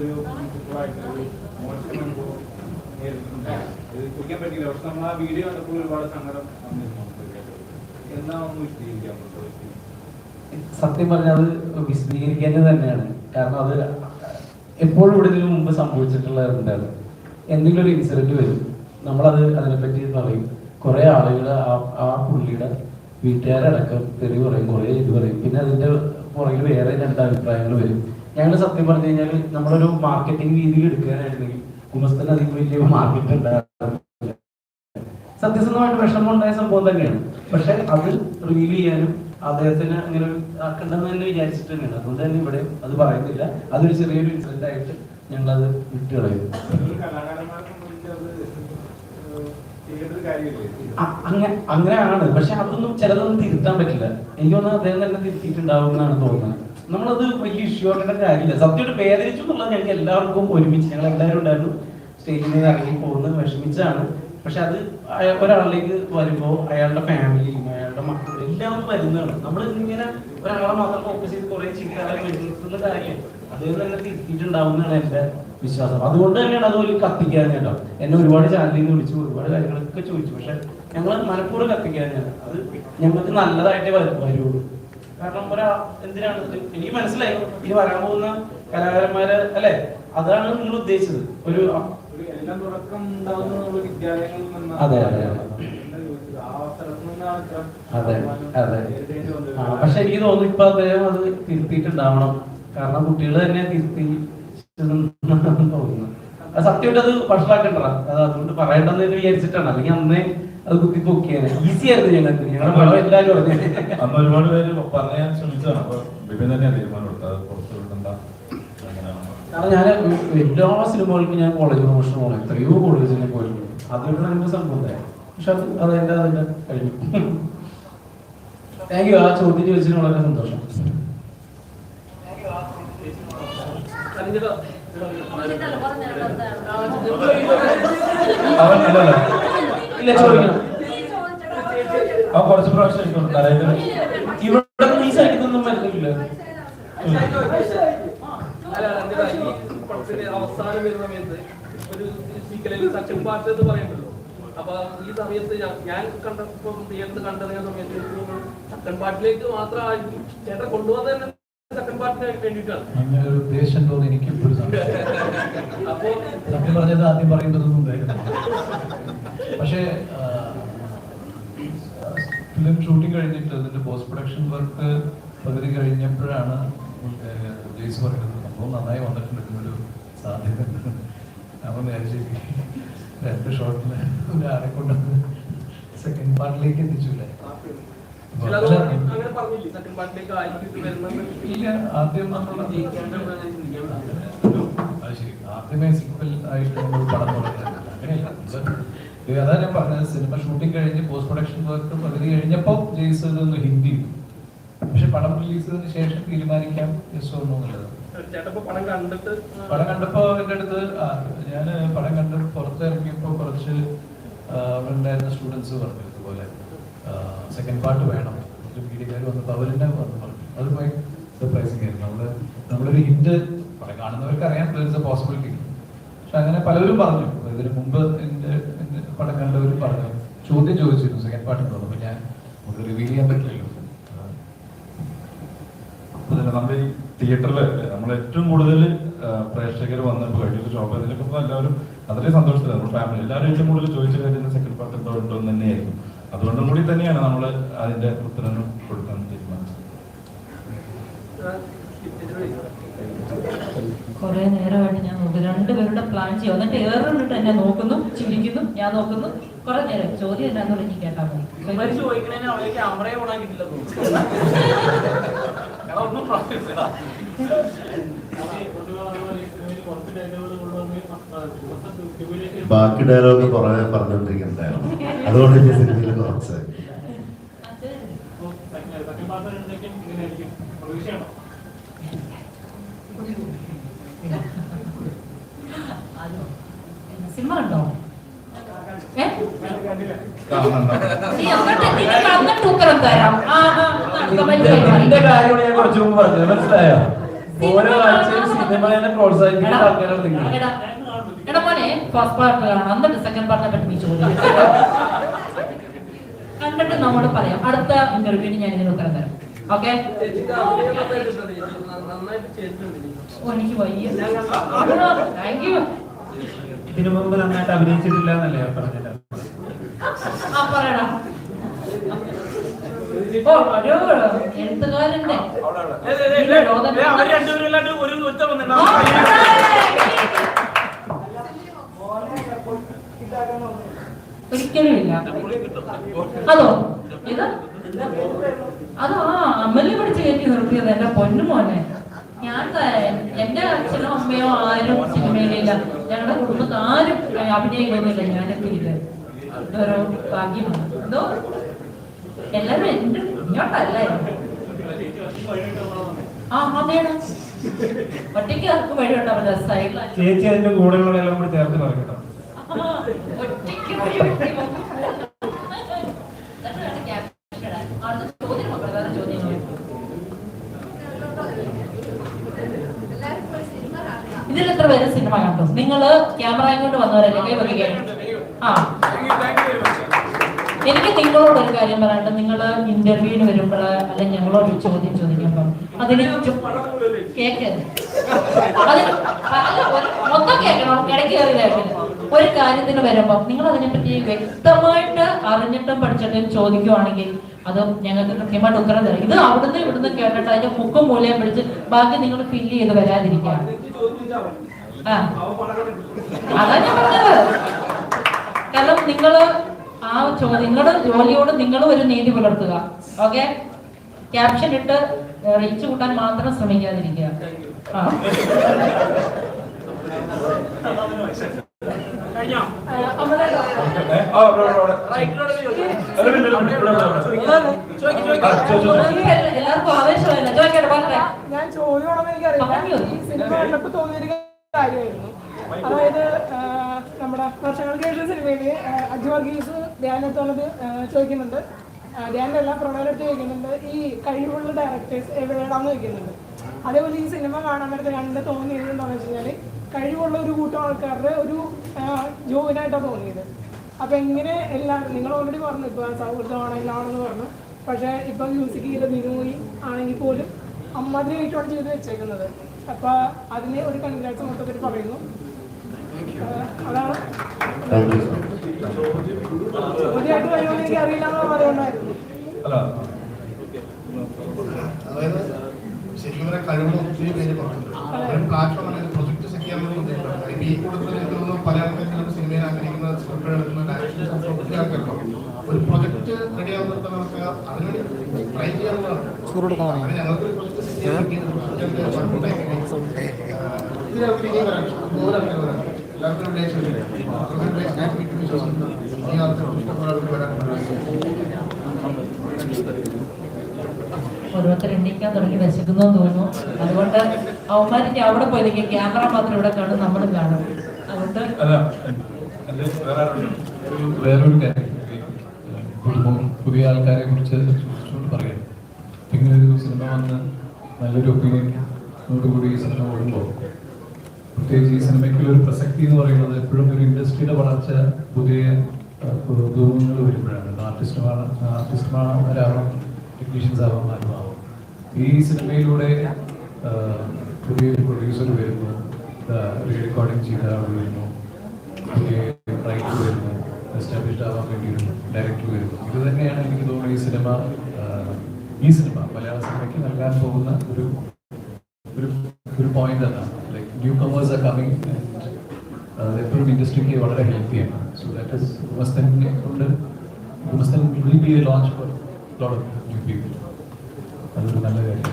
ഒരു പ്രിൻസിപ്പളായിട്ടൊരു മോശം അനുഭവം ഇത് കുറിക്കാൻ പറ്റിയില്ല. പക്ഷെ നമ്മൾ ആ വീഡിയോ കണ്ടപ്പോൾ ഒരുപാട് സങ്കടം വന്നിരുന്നു. എന്താ ഒന്ന് വിശദീകരിക്കാൻ സത്യം പറഞ്ഞാൽ അത് വിശദീകരിക്കേണ്ടത് തന്നെയാണ്. കാരണം അത് എപ്പോഴും ഇവിടെ ഇതിനു മുമ്പ് സംഭവിച്ചിട്ടുള്ളതുണ്ടാണ് എന്തെങ്കിലും ഒരു ഇൻസിഡന്റ് വരും. നമ്മളത് അതിനെപ്പറ്റി പറയും. കുറെ ആളുകൾ ആ ആ പുള്ളിയുടെ വീട്ടുകാരടക്കം തെറി പറയും കുറേ ഇത് പറയും. പിന്നെ അതിന്റെ പുറകിൽ വേറെ രണ്ട് അഭിപ്രായങ്ങൾ വരും. ഞങ്ങൾ സത്യം പറഞ്ഞു കഴിഞ്ഞാൽ നമ്മളൊരു മാർക്കറ്റിംഗ് രീതി എടുക്കാനായിരുന്നെങ്കിൽ കുമസ്തന് അധികം വലിയ മാർക്കറ്റ് ഉണ്ടാകും സത്യസന്ധമായിട്ട് വിഷമം ഉണ്ടായ സംഭവം തന്നെയാണ്. പക്ഷെ അത് റിവീൽ ചെയ്യാനും അദ്ദേഹത്തിന് അങ്ങനെ ആക്കണ്ടെന്ന് തന്നെ വിചാരിച്ചിട്ട് തന്നെയാണ്. അതുകൊണ്ട് തന്നെ ഇവിടെ അത് പറയുന്നില്ല. അതൊരു ചെറിയൊരു ഇൻസിഡന്റ് ആയിട്ട് ഞങ്ങൾ അത് വിട്ടു കളയും അങ്ങനെ അങ്ങനെയാണ്. പക്ഷെ അതൊന്നും ചിലതൊന്നും തിരുത്താൻ പറ്റില്ല. എനിക്ക് തോന്നുന്നത് അദ്ദേഹം തന്നെ തിരുത്തിയിട്ടുണ്ടാവും എന്നാണ് തോന്നുന്നത്. നമ്മളത് വലിയ ഇഷ്യൂ ആക്കേണ്ട കാര്യമില്ല. സത്യമായിട്ട് വേദനിച്ചു എന്നുള്ളത് ഞങ്ങൾക്ക് എല്ലാവർക്കും ഒരുമിച്ച് ഞങ്ങൾ എല്ലാവരും ഉണ്ടായിരുന്നു. സ്റ്റേജിൽ നിന്ന് ഇറങ്ങി പോകുന്നത് വിഷമിച്ചാണ്. പക്ഷെ അത് ഒരാളിലേക്ക് വരുമ്പോൾ അയാളുടെ ഫാമിലിയും അയാളുടെ മക്കളും എല്ലാവരും വരുന്നതാണ്. നമ്മൾ ഇങ്ങനെ ഒരാളെ മാത്രം ഫോക്കസ് ചെയ്ത് കുറെ വരുന്ന കാര്യം. അദ്ദേഹം തന്നെ തിരുത്തിയിട്ടുണ്ടാവുന്നതാണ് എന്റെ വിശ്വാസം. അതുകൊണ്ട് തന്നെയാണ് അത് ഒരു കത്തിക്കാൻ കേട്ടോ. എന്നെ ഒരുപാട് ചാനലിൽ നിന്ന് വിളിച്ചു ഒരുപാട് കാര്യങ്ങളൊക്കെ ചോദിച്ചു. പക്ഷെ ഞങ്ങൾ മനഃപൂർവം കത്തിക്കാൻ അത് ഞങ്ങൾക്ക് നല്ലതായിട്ടേ വരു- വരുള്ളൂ. കാരണം ഒരാ എന്തിനാണ്? ഇനി എനിക്ക് മനസ്സിലായി. ഇനി വരാൻ പോകുന്ന കലാകാരന്മാര് അല്ലെ? അതാണ് നിങ്ങൾ ഉദ്ദേശിച്ചത്. ഒരു അതെ, അതെ, അതെ. അതെ പക്ഷെ എനിക്ക് തോന്നുന്നു ഇപ്പൊ അദ്ദേഹം അത് തിരുത്തിയിട്ടുണ്ടാവണം. കാരണം കുട്ടികൾ തന്നെ തിരുത്തി തോന്നുന്നു സത്യമായിട്ട് അത് വഷളാക്കണ്ട അത് അതുകൊണ്ട് പറയണ്ടെന്ന് വിചാരിച്ചിട്ടാണ്. അല്ലെങ്കിൽ അന്നേ അത് കുത്തി പൊക്കിയാണ് ഈസി ആയിരുന്നു ഞങ്ങൾക്ക്. ഞങ്ങൾ പടം എല്ലാവരും പറഞ്ഞു അന്ന് ഒരുപാട് പേര് പറയാൻ ശ്രമിച്ചതാണ് അപ്പൊ ബിബിൻ തന്നെയാണ് തീരുമാനം എടുത്തത് പുറത്തു വിടണ്ട. കാരണം ഞാൻ എല്ലാ സിനിമകൾക്കും ഞാൻ കോളേജ് പ്രൊമോഷൻ പോകണം എത്രയോ കോളേജിൽ പോയിരുന്നു പോയിട്ടുണ്ട്. അതുകൊണ്ട് നമുക്ക് സംഭവം പക്ഷെ അത് അത് എന്റെ അതിന്റെ കഴിഞ്ഞു. താങ്ക് യു ആ ചോദ്യം ചോദിച്ചതിന് വളരെ സന്തോഷം. അവൻ അല്ലല്ല. ഇല്ല ചോദിക്കണം. അവൻ കുറച്ച് പ്രാവശ്യം അതായത് ഇവിടെ ഈ പടത്തിന്റെ അവസാനം വരുന്ന സമയത്ത് ഒരു സച്ചിൻ പാട്ട് എന്ന് പറയുന്നുണ്ടല്ലോ. അപ്പൊ ഈ സമയത്ത് ഞാൻ- ഞാൻ കണ്ടപ്പോ തിയേറ്ററിൽ കണ്ടിറങ്ങിയ സമയത്ത് സക്കൻ പാട്ടിലേക്ക് മാത്രമായിരിക്കും ചേട്ടൻ കൊണ്ടുവന്നത് തന്നെ സക്കൻ പാട്ടിന് വേണ്ടിയിട്ടാണ്. അങ്ങനെ ഒരു ഉദ്ദേശം ഉണ്ടോന്ന് എനിക്ക് അപ്പോ സത്യം പറഞ്ഞത് ആദ്യം പറയേണ്ടതൊന്നും ഉണ്ടായിരുന്നു പക്ഷേ ഫിലിം ഷൂട്ടിംഗ് കഴിഞ്ഞിട്ട് അതിന്റെ പോസ്റ്റ് പ്രൊഡക്ഷൻ വർക്ക് പകുതി കഴിഞ്ഞപ്പോഴാണ് ജെയ്സ് പറയുന്നത് സംഭവം നന്നായി വന്നിട്ടുണ്ട് ഒരു സാധ്യത. അപ്പം വിചാരിച്ചു രണ്ട് ഷോട്ടിൽ ഒരാളെ കൊണ്ടുവന്ന് സെക്കൻഡ് പാർട്ടിലേക്ക് എത്തിച്ചില്ലേ? ഇല്ല ആദ്യം നമ്മൾ ആദ്യമേ സിമ്പിൾ ആയിട്ട് നമ്മൾ പടം തുടങ്ങുന്നത് അങ്ങനെയല്ല. അതാ ഞാൻ പറഞ്ഞത് സിനിമ ഷൂട്ടിംഗ് കഴിഞ്ഞ് പോസ്റ്റ് പ്രൊഡക്ഷൻ വർക്ക് പകുതി കഴിഞ്ഞപ്പോൾ ജെയ്സ് ഒന്ന് ഹിന്ദി. പക്ഷെ പടം റിലീസ് ചെയ്തതിന് ശേഷം തീരുമാനിക്കാം യെസ് ഒന്നും എന്നുള്ളത്. ചേട്ടൻ ഇപ്പൊ പടം കണ്ടപ്പോ എന്റെ അടുത്ത് ഞാൻ പടം കണ്ട് പുറത്തിറങ്ങിയപ്പോ കുറച്ച് അവിടെ ഉണ്ടായിരുന്ന സ്റ്റുഡൻസ് പറഞ്ഞു ഇതുപോലെ സെക്കൻഡ് പാർട്ട് വേണം. മീഡിയക്കാർ വന്നപ്പോൾ അവരെന്നെ വന്ന് പറഞ്ഞു. അത് പോയി സർപ്രൈസിങ് ആയിരുന്നു. നമ്മൾ നമ്മളൊരു ഹിന്റ് പടം കാണുന്നവർക്ക് അറിയാൻ പോസിബിലിറ്റി പക്ഷെ അങ്ങനെ പലരും പറഞ്ഞു. ഇതിന് മുമ്പ് എന്റെ എന്റെ പടം കണ്ടവരും പറഞ്ഞു ചോദ്യം ചോദിച്ചിരുന്നു സെക്കൻഡ് പാർട്ട് ഉണ്ടോ അപ്പൊ ഞാൻ നമുക്ക് റിവീൽ ചെയ്യാൻ പറ്റില്ലല്ലോ. അതല്ല നമ്മുടെ ഈ തിയേറ്ററിൽ നമ്മൾ ഏറ്റവും കൂടുതൽ പ്രേക്ഷകർ വന്നപ്പോൾ കഴിഞ്ഞ ഷോപ്പ് ഇതിലൊക്കെ എല്ലാവരും അത്രയും സന്തോഷത്തിലാണ്. നമ്മുടെ ഫാമിലി എല്ലാവരും ഏറ്റവും കൂടുതൽ ചോദിച്ച കാര്യം സെക്കൻഡ് പാർട്ട് എന്തോ ഉണ്ടോ എന്ന് തന്നെയായിരുന്നു. അതുകൊണ്ടും കൂടി തന്നെയാണ് നമ്മൾ അതിന്റെ ഉത്തരം കൊടുക്കാൻ തീരുമാനിച്ചത്. കുറെ നേരമായിട്ട് ഞാൻ നോക്കുന്നു രണ്ടുപേരുടെ പ്ലാൻ ചെയ്യും എന്നിട്ട് ഏറിട്ട് എന്നെ നോക്കുന്നു ചിരിക്കുന്നു ഞാൻ നോക്കുന്നു. കുറെ നേരം. ചോദ്യം എന്താന്ന് എനിക്ക് കേട്ടാ മതി. ബാക്കി ഡയലോഗ് കുറെ പറഞ്ഞോണ്ടിരിക്കണ്ടായിരുന്നു അതുകൊണ്ട് സിനിമയിൽ കുറച്ച് സിനിമ കണ്ടോ ഏ? കാണണം നീ അങ്ങോട്ട് നിനക്ക് അങ്ങോട്ട് ഉത്തരം തരാം ആ, ആ, ആ, comment ചെയ്യ്. എന്റെ കാര്യമാണ് ഞാൻ കുറച്ച് മുമ്പ് പറഞ്ഞത് മനസ്സിലായോ? ഓരോ ആഴ്ചയും സിനിമയെ പ്രോത്സാഹിപ്പിക്കുന്ന ആൾക്കാരാണ് നിങ്ങൾ എടാ, എടാ മോനെ ഫസ്റ്റ് പാർട്ട് കാണാം എന്നിട്ട് സെക്കൻഡ് പാർട്ടിനെ പറ്റി നീ ചോദിക്കും. കണ്ടിട്ട് നമ്മോട് പറയാം. അടുത്ത ഇന്റർവ്യൂവിന് ഞാൻ ഇതിന് ഉത്തരം തരാം. ഓക്കെ. എനിക്ക് വയ്യ. താങ്ക് യു ഇതിനു മുമ്പ് നന്നായിട്ട് അഭിനയിച്ചിട്ടില്ല എന്നല്ലേ പറഞ്ഞത്? എഴുത്തുകാരന്റെ ഒരിക്കലും ഇല്ല. അതോ? ഇത്? അതോ? ആ അമ്മലി പിടിച്ച് കയറ്റി നിർത്തിയത് എന്റെ പൊന്നു മോനെ. ഞാൻ എന്റെ അച്ഛനോ അമ്മയോ ആരും സിനിമയിലില്ല ഞങ്ങളുടെ കുടുംബത്തിൽ ആരും അഭിനയിക്കുന്നില്ല ഞാനൊക്കെ ഇല്ല ഇതൊരു ഭാഗ്യമാണ്. എന്തോ എല്ലാരും എന്റെ ഇങ്ങോട്ടല്ല ആ അതെയാണ് ഒറ്റയ്ക്ക് ആർക്കും വഴിയുണ്ടാവില്ല. സൈഡിലാണ് ചേച്ചി അതിന്റെ കൂടെയുള്ളതെല്ലാം കൂടി ചേർത്ത് പറയട്ടോ ഒറ്റയ്ക്ക് വഴി വെട്ടി എന്നിട്ടാണ് ക്യാപ്ഷൻ ഇടാൻ. അടുത്ത ചോദ്യം നോക്കണം, വേറെ ചോദ്യങ്ങൾ. ഇതിൽ എത്ര പേര് സിനിമ കണ്ടു? നിങ്ങൾ ക്യാമറയും കൊണ്ട് വന്നവരല്ലേ? ആ. എനിക്ക് നിങ്ങളോട് ഒരു കാര്യം പറയാനുണ്ട്. നിങ്ങൾ ഇന്റർവ്യൂവിന് വരുമ്പോൾ അല്ലെ ഞങ്ങളോട് ചോദ്യം ചോദിക്കുമ്പോൾ അതിന് ഒരു- കാര്യത്തിന് വരുമ്പോൾ നിങ്ങൾ അതിനെപ്പറ്റി വ്യക്തമായിട്ട് അറിഞ്ഞിട്ടും പഠിച്ചിട്ടും ചോദിക്കുവാണെങ്കിൽ അത് ഞങ്ങൾക്ക് കൃത്യമായിട്ട് ഉത്തരം തരാം ഇത് അവിടുന്ന് ഇവിടുന്ന് കേട്ടിട്ട് അതിന്റെ മുക്കും മൂലയും പിടിച്ച് ബാക്കി നിങ്ങൾ ഫില്ല് ചെയ്ത് വരാതിരിക്കുക. ആ. അതാ ഞാൻ പറഞ്ഞത്. കാരണം നിങ്ങൾ ആ ചോദ്യം നിങ്ങളുടെ ജോലിയോട് നിങ്ങൾ ഒരു നീതി പുലർത്തുക. ഓക്കെ? ക്യാപ്ഷൻ ഇട്ട് റീച്ച് കൂട്ടാൻ മാത്രം ശ്രമിക്കാതിരിക്കുക. ആ. ഞാൻ ചോദ്യമാണെന്ന് എനിക്കറിയില്ല പറഞ്ഞോ. ഈ സിനിമ കണ്ടപ്പോ തോന്നിയൊരു കാര്യമായിരുന്നു. അതായത് നമ്മുടെ വർഷങ്ങൾക്ക് ശേഷം സിനിമയിൽ അജു വർഗീസ് ധ്യാനത്തോളത് ചോദിക്കുന്നുണ്ട്. ധ്യാനം എല്ലാ പ്രണയടുത്ത് ചോദിക്കുന്നുണ്ട്. ഈ കഴിവുള്ള ഡയറക്ടേഴ്സ് എവിടെയാണെന്ന് ചോദിക്കുന്നുണ്ട്. അതേപോലെ ഈ സിനിമ കാണാൻ നേരത്തെ കണ്ട് തോന്നിയത് എന്താണെന്ന് വെച്ച് കഴിഞ്ഞാൽ കഴിവുള്ള ഒരു കൂട്ടം ആൾക്കാരുടെ ഒരു ജോയിനായിട്ടാണ് തോന്നിയത്. അപ്പൊ എങ്ങനെ എല്ലാ നിങ്ങൾ ഓൾറെഡി പറഞ്ഞു ഇപ്പൊ സൗഹൃദമാണ് എല്ലാണെന്ന് പറഞ്ഞു. പക്ഷെ ഇപ്പൊ മ്യൂസിക് ചെയ്ത ബിനുമോയി ആണെങ്കിൽ പോലും അമ്മാതിരിയായിട്ടാണ് ചെയ്ത് വെച്ചേക്കുന്നത്. അപ്പൊ അതിന് ഒരു കൺഗ്രാറ്റ്സ് മൊത്തത്തിൽ പറയുന്നു. അതാണ്. താങ്ക് യു പുതിയതായിട്ട് വരുമെന്ന് എനിക്ക് അറിയില്ല എന്നുള്ള ശരിക്കും കഴിവുള്ള ഒത്തിരി പേര് പറഞ്ഞു പ്ലാറ്റ്ഫോം ഈ കൂടുതൽ എനിക്ക് തോന്നുന്നു പല സിനിമയിൽ ആഗ്രഹിക്കുന്ന എടുക്കുന്ന ഒരു പ്രൊജക്ട് റെഡി നമുക്ക് അതിനുവേണ്ടി ട്രൈ ചെയ്യാവുന്നതാണ്. ഞങ്ങൾക്ക് എല്ലാവർക്കും ഓരോരുത്തർ എണ്ണിക്കാൻ തുടങ്ങി വിശക്കുന്നു തോന്നുന്നു. അതുകൊണ്ട് അവന്മാർക്ക് അവിടെ പോയി ക്യാമറ മാത്രം ഇവിടെ കാണും നമ്മളും കാണും. അതുകൊണ്ട് വേറൊരു കാര്യം. പുതിയ ആൾക്കാരെ കുറിച്ച് ചോദിച്ചുകൊണ്ട് പറയാം. ഇങ്ങനെ ഒരു സിനിമ വന്ന് നല്ലൊരു ഒപ്പീനിയനോടുകൂടി ഈ സിനിമ ഓടുമ്പോൾ പ്രത്യേകിച്ച് ഈ സിനിമയ്ക്കുള്ള ഒരു പ്രസക്തി എന്ന് പറയുന്നത് എപ്പോഴും ഒരു ഇൻഡസ്ട്രിയുടെ വളർച്ച പുതിയ ദൂരങ്ങൾ വരുമ്പോഴാണ്. ആർട്ടിസ്റ്റുമാണ് ആർട്ടിസ്റ്റുമാരാവാം ടെക്നീഷ്യൻസ് ആവാം ആരും ആവാം. ഈ സിനിമയിലൂടെ പുതിയൊരു പ്രൊഡ്യൂസർ വരുന്നു. റീ റെക്കോർഡിംഗ് ചെയ്ത ആൾ വരുന്നു. പുതിയ റൈറ്റർ വരുന്നു. എസ്റ്റാബ്ലിഷ്ഡ് ആവാൻ വേണ്ടി ഡയറക്ടർ വരുന്നു. ഇത് തന്നെയാണ് എനിക്ക് തോന്നുന്നത് ഈ സിനിമ ഈ സിനിമ മലയാള സിനിമയ്ക്ക് നൽകാൻ പോകുന്ന ഒരു ഒരു ഒരു പോയിന്റ് എന്നാണ്. Like new comers are coming എപ്പോഴും ഇൻഡസ്ട്രിക്ക് വളരെ ഹെൽത്തിയാണ് സോ ദാറ്റ് ഇസ് ഉമസ്തനെ കൊണ്ട് ഉമസ്തൻ will be a launch for lot of new people അതൊരു നല്ല കാര്യം.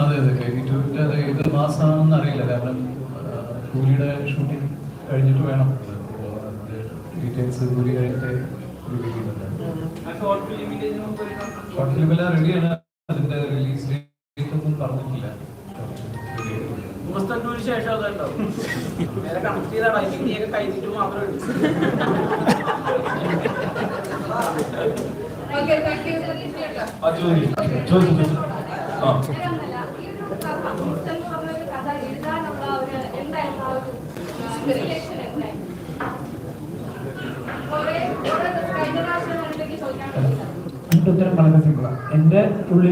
അതെ അതെ കഴിഞ്ഞിട്ട് അത് ഏത് മാസമാണെന്ന് അറിയില്ല. കാരണം കൂലിയുടെ ഷൂട്ടിംഗ് കഴിഞ്ഞിട്ട് വേണം. ഡീറ്റെയിൽസ് കൂലി കഴിഞ്ഞിട്ട് ഷോർട്ട് ഫിലിമെല്ലാം റെഡിയാണ് അതിന്റെ റിലീസ് ഡേറ്റ് ഒന്നും പറഞ്ഞിട്ടില്ല. ശേഷം അതുണ്ടോ നേരെ കണക്ട് ചെയ്താണ് ഹിന്ദിയൊക്കെ കഴിഞ്ഞിട്ട് മാത്രമേ ഉള്ളൂ. ഉത്തരം വളരെ സിമ്പിളാണ് എന്റെ ഉള്ളിൽ